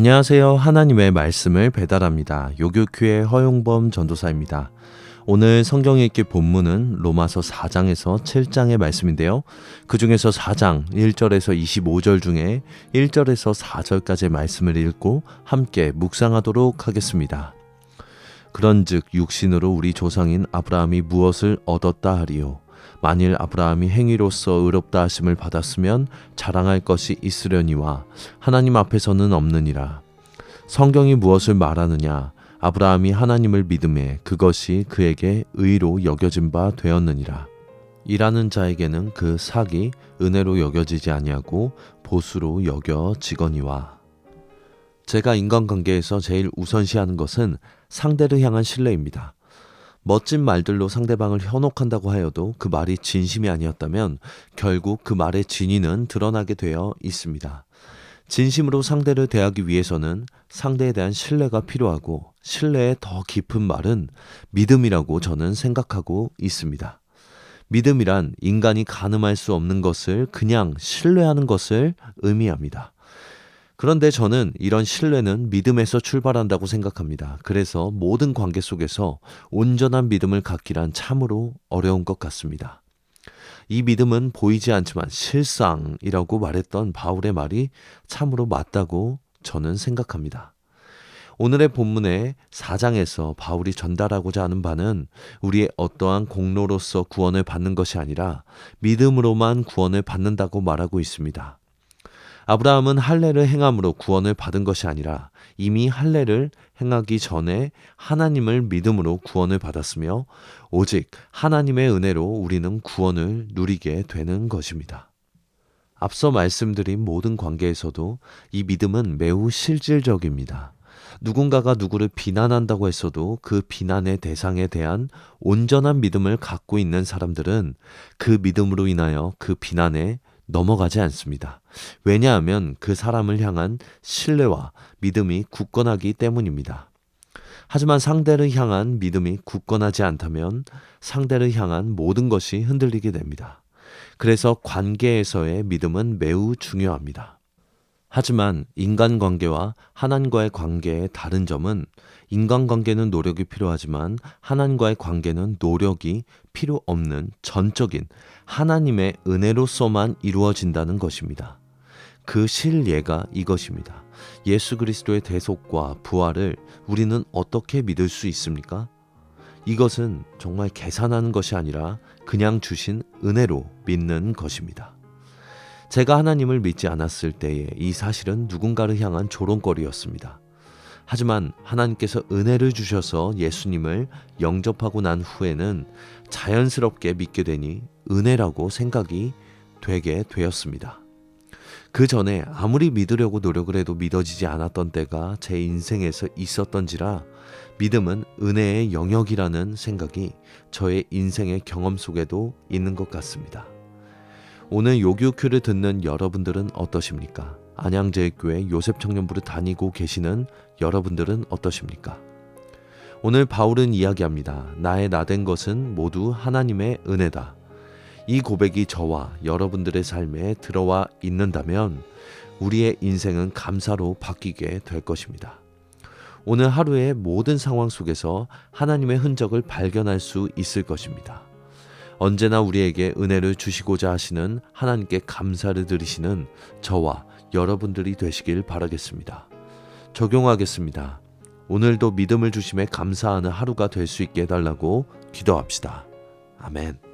안녕하세요. 하나님의 말씀을 배달합니다. 요교큐의 허용범 전도사입니다. 오늘 성경 읽기 본문은 로마서 4장에서 7장의 말씀인데요. 그 중에서 4장 1절에서 25절 중에 1절에서 4절까지의 말씀을 읽고 함께 묵상하도록 하겠습니다. 그런즉 육신으로 우리 조상인 아브라함이 무엇을 얻었다 하리요 만일 아브라함이 행위로서 의롭다 하심을 받았으면 자랑할 것이 있으려니와 하나님 앞에서는 없느니라. 성경이 무엇을 말하느냐? 아브라함이 하나님을 믿음에 그것이 그에게 의로 여겨진 바 되었느니라. 일하는 자에게는 그 삭이 은혜로 여겨지지 아니하고 보수로 여겨지거니와. 제가 인간관계에서 제일 우선시하는 것은 상대를 향한 신뢰입니다. 멋진 말들로 상대방을 현혹한다고 하여도 그 말이 진심이 아니었다면 결국 그 말의 진위는 드러나게 되어 있습니다. 진심으로 상대를 대하기 위해서는 상대에 대한 신뢰가 필요하고 신뢰의 더 깊은 말은 믿음이라고 저는 생각하고 있습니다. 믿음이란 인간이 가늠할 수 없는 것을 그냥 신뢰하는 것을 의미합니다. 그런데 저는 이런 신뢰는 믿음에서 출발한다고 생각합니다. 그래서 모든 관계 속에서 온전한 믿음을 갖기란 참으로 어려운 것 같습니다. 이 믿음은 보이지 않지만 실상이라고 말했던 바울의 말이 참으로 맞다고 저는 생각합니다. 오늘의 본문의 4장에서 바울이 전달하고자 하는 바는 우리의 어떠한 공로로서 구원을 받는 것이 아니라 믿음으로만 구원을 받는다고 말하고 있습니다. 아브라함은 할례를 행함으로 구원을 받은 것이 아니라 이미 할례를 행하기 전에 하나님을 믿음으로 구원을 받았으며 오직 하나님의 은혜로 우리는 구원을 누리게 되는 것입니다. 앞서 말씀드린 모든 관계에서도 이 믿음은 매우 실질적입니다. 누군가가 누구를 비난한다고 했어도 그 비난의 대상에 대한 온전한 믿음을 갖고 있는 사람들은 그 믿음으로 인하여 그 비난에 넘어가지 않습니다. 왜냐하면 그 사람을 향한 신뢰와 믿음이 굳건하기 때문입니다. 하지만 상대를 향한 믿음이 굳건하지 않다면 상대를 향한 모든 것이 흔들리게 됩니다. 그래서 관계에서의 믿음은 매우 중요합니다. 하지만 인간관계와 하나님과의 관계의 다른 점은 인간관계는 노력이 필요하지만 하나님과의 관계는 노력이 필요 없는 전적인 하나님의 은혜로서만 이루어진다는 것입니다. 그 실예가 이것입니다. 예수 그리스도의 대속과 부활을 우리는 어떻게 믿을 수 있습니까? 이것은 정말 계산하는 것이 아니라 그냥 주신 은혜로 믿는 것입니다. 제가 하나님을 믿지 않았을 때에 이 사실은 누군가를 향한 조롱거리였습니다. 하지만 하나님께서 은혜를 주셔서 예수님을 영접하고 난 후에는 자연스럽게 믿게 되니 은혜라고 생각이 되게 되었습니다. 그 전에 아무리 믿으려고 노력을 해도 믿어지지 않았던 때가 제 인생에서 있었던지라 믿음은 은혜의 영역이라는 생각이 저의 인생의 경험 속에도 있는 것 같습니다. 오늘 요교큐를 듣는 여러분들은 어떠십니까? 안양제일교회 요셉 청년부를 다니고 계시는 여러분들은 어떠십니까? 오늘 바울은 이야기합니다. 나의 나된 것은 모두 하나님의 은혜다. 이 고백이 저와 여러분들의 삶에 들어와 있는다면 우리의 인생은 감사로 바뀌게 될 것입니다. 오늘 하루의 모든 상황 속에서 하나님의 흔적을 발견할 수 있을 것입니다. 언제나 우리에게 은혜를 주시고자 하시는 하나님께 감사를 드리시는 저와 여러분들이 되시길 바라겠습니다. 적용하겠습니다. 오늘도 믿음을 주심에 감사하는 하루가 될 수 있게 해달라고 기도합시다. 아멘.